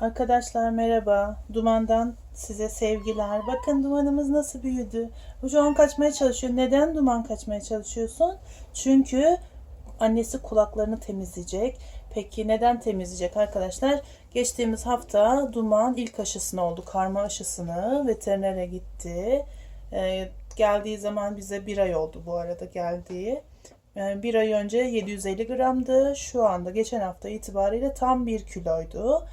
Arkadaşlar merhaba. Dumandan size sevgiler. Bakın dumanımız nasıl büyüdü. An kaçmaya çalışıyor. Neden duman kaçmaya çalışıyorsun? Çünkü annesi kulaklarını temizleyecek. Peki neden temizleyecek arkadaşlar? Geçtiğimiz hafta Duman ilk aşısını oldu. Karma aşısını. Veterinere gitti. Ee, geldiği zaman bize bir ay oldu bu arada geldiği. Yani bir ay önce 750 gramdı. Şu anda geçen hafta itibariyle tam 1 kiloydu.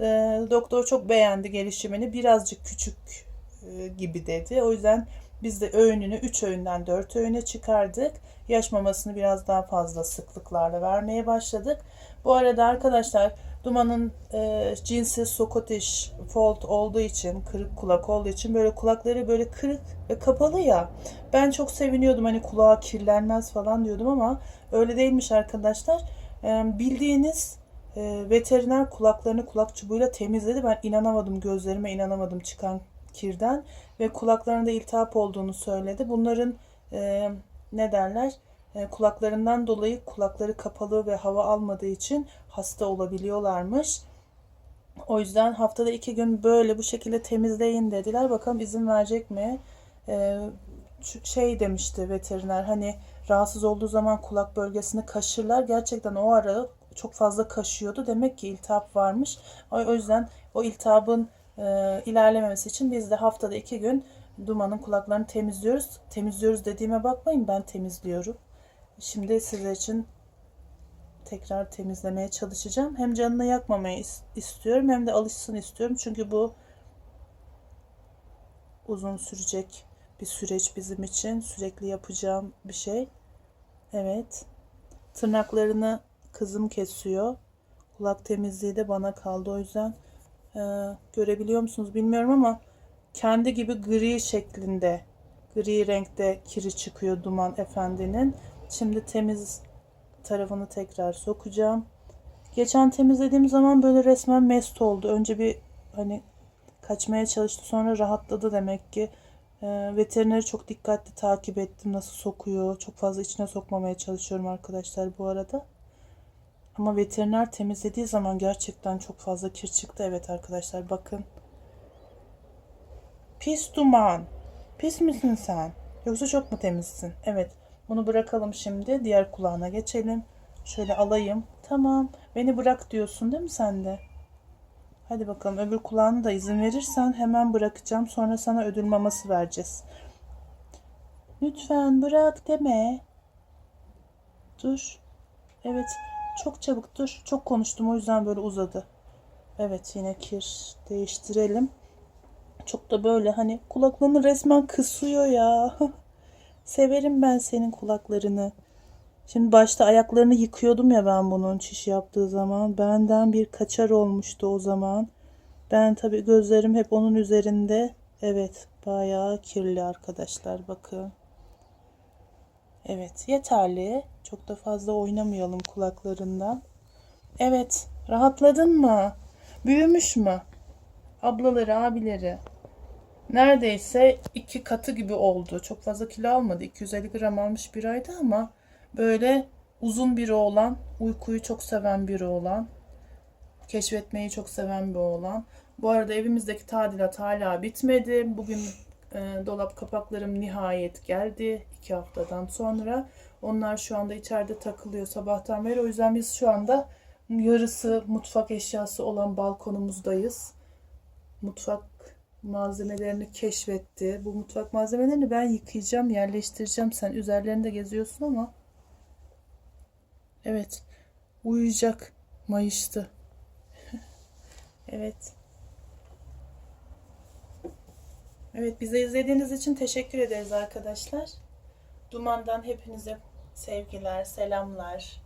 Ee, doktor çok beğendi gelişimini. Birazcık küçük e, gibi dedi. O yüzden biz de öğününü 3 öğünden 4 öğüne çıkardık. Yaş mamasını biraz daha fazla sıklıklarla vermeye başladık. Bu arada arkadaşlar Duman'ın e, cinsi Scottish Fold olduğu için, kırık kulak olduğu için böyle kulakları böyle kırık ve kapalı ya. Ben çok seviniyordum hani kulağı kirlenmez falan diyordum ama öyle değilmiş arkadaşlar. E, bildiğiniz e, veteriner kulaklarını kulak çubuğuyla temizledi. Ben inanamadım gözlerime inanamadım çıkan kirden ve kulaklarında iltihap olduğunu söyledi. Bunların e, ne derler? E, kulaklarından dolayı kulakları kapalı ve hava almadığı için hasta olabiliyorlarmış. O yüzden haftada iki gün böyle bu şekilde temizleyin dediler. Bakalım izin verecek mi? E, şey demişti veteriner hani rahatsız olduğu zaman kulak bölgesini kaşırlar. Gerçekten o ara çok fazla kaşıyordu. Demek ki iltihap varmış. O, yüzden o iltihabın e, ilerlememesi için biz de haftada iki gün Duman'ın kulaklarını temizliyoruz. Temizliyoruz dediğime bakmayın ben temizliyorum. Şimdi sizler için tekrar temizlemeye çalışacağım. Hem canını yakmamayı istiyorum hem de alışsın istiyorum. Çünkü bu uzun sürecek bir süreç bizim için. Sürekli yapacağım bir şey. Evet. Tırnaklarını kızım kesiyor. Kulak temizliği de bana kaldı. O yüzden e, görebiliyor musunuz bilmiyorum ama kendi gibi gri şeklinde gri renkte kiri çıkıyor Duman Efendi'nin. Şimdi temiz tarafını tekrar sokacağım. Geçen temizlediğim zaman böyle resmen mest oldu. Önce bir hani kaçmaya çalıştı sonra rahatladı demek ki. E, veterineri çok dikkatli takip ettim nasıl sokuyor. Çok fazla içine sokmamaya çalışıyorum arkadaşlar bu arada. Ama veteriner temizlediği zaman gerçekten çok fazla kir çıktı. Evet arkadaşlar bakın. Pis duman. Pis misin sen? Yoksa çok mu temizsin? Evet. Bunu bırakalım şimdi. Diğer kulağına geçelim. Şöyle alayım. Tamam. Beni bırak diyorsun değil mi sen de? Hadi bakalım öbür kulağını da izin verirsen hemen bırakacağım. Sonra sana ödül maması vereceğiz. Lütfen bırak deme. Dur. Evet. Çok çabuk dur. Çok konuştum o yüzden böyle uzadı. Evet yine kir değiştirelim. Çok da böyle hani kulaklarını resmen kısıyor ya. Severim ben senin kulaklarını. Şimdi başta ayaklarını yıkıyordum ya ben bunun çiş yaptığı zaman. Benden bir kaçar olmuştu o zaman. Ben tabii gözlerim hep onun üzerinde. Evet bayağı kirli arkadaşlar bakın. Evet yeterli. Çok da fazla oynamayalım kulaklarından. Evet rahatladın mı? Büyümüş mü? Ablaları abileri. Neredeyse iki katı gibi oldu. Çok fazla kilo almadı. 250 gram almış bir ayda ama böyle uzun biri olan, uykuyu çok seven biri olan, keşfetmeyi çok seven bir oğlan. Bu arada evimizdeki tadilat hala bitmedi. Bugün e, dolap kapaklarım nihayet geldi. iki haftadan sonra. Onlar şu anda içeride takılıyor sabahtan beri. O yüzden biz şu anda yarısı mutfak eşyası olan balkonumuzdayız. Mutfak malzemelerini keşfetti. Bu mutfak malzemelerini ben yıkayacağım, yerleştireceğim. Sen üzerlerinde geziyorsun ama. Evet. Uyuyacak. Mayıştı. evet. Evet bizi izlediğiniz için teşekkür ederiz arkadaşlar. Duman'dan hepinize sevgiler, selamlar.